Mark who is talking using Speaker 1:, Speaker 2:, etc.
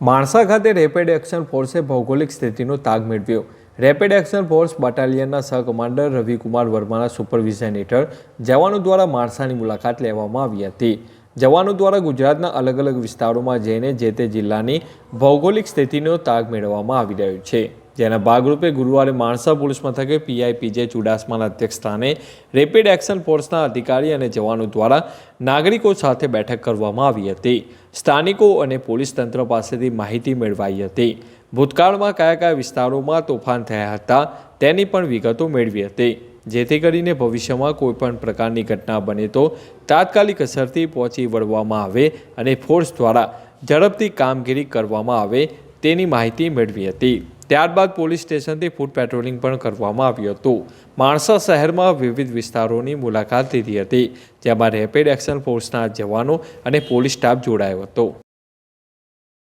Speaker 1: માણસા ખાતે rapid action ફોર્સે ભૌગોલિક સ્થિતિનો તાગ મેળવ્યો. રેપિડ એક્શન ફોર્સ બટાલિયનના સહ કમાન્ડર રવિકુમાર વર્માના સુપરવિઝન હેઠળ જવાનો દ્વારા માણસાની મુલાકાત લેવામાં આવી હતી. જવાનો દ્વારા ગુજરાતના અલગ અલગ વિસ્તારોમાં જઈને જે તે જિલ્લાની ભૌગોલિક સ્થિતિનો તાગ મેળવવામાં આવી રહ્યો છે. જેના ભાગરૂપે ગુરુવારે માણસા પોલીસ મથકે પીઆઈ પીજે ચુડાસમાના અધ્યક્ષસ્થાને રેપિડ એક્શન ફોર્સના અધિકારી અને જવાનો દ્વારા નાગરિકો સાથે બેઠક કરવામાં આવી હતી. સ્થાનિકો અને પોલીસ તંત્ર પાસેથી માહિતી મેળવાઈ હતી. ભૂતકાળમાં કયા કયા વિસ્તારોમાં તોફાન થયા હતા તેની પણ વિગતો મેળવી હતી. જેથી કરીને ભવિષ્યમાં કોઈપણ પ્રકારની ઘટના બને તો તાત્કાલિક અસરથી પહોંચી વળવામાં આવે અને ફોર્સ દ્વારા ઝડપથી કામગીરી કરવામાં આવે તેની માહિતી મેળવી હતી. ત્યારબાદ પોલીસ સ્ટેશનથી ફૂટ પેટ્રોલિંગ પણ કરવામાં આવ્યું હતું. માણસા શહેરમાં વિવિધ વિસ્તારોની મુલાકાત લીધી હતી, જેમાં રેપિડ એક્શન ફોર્સના જવાનો અને પોલીસ સ્ટાફ જોડાયો હતો.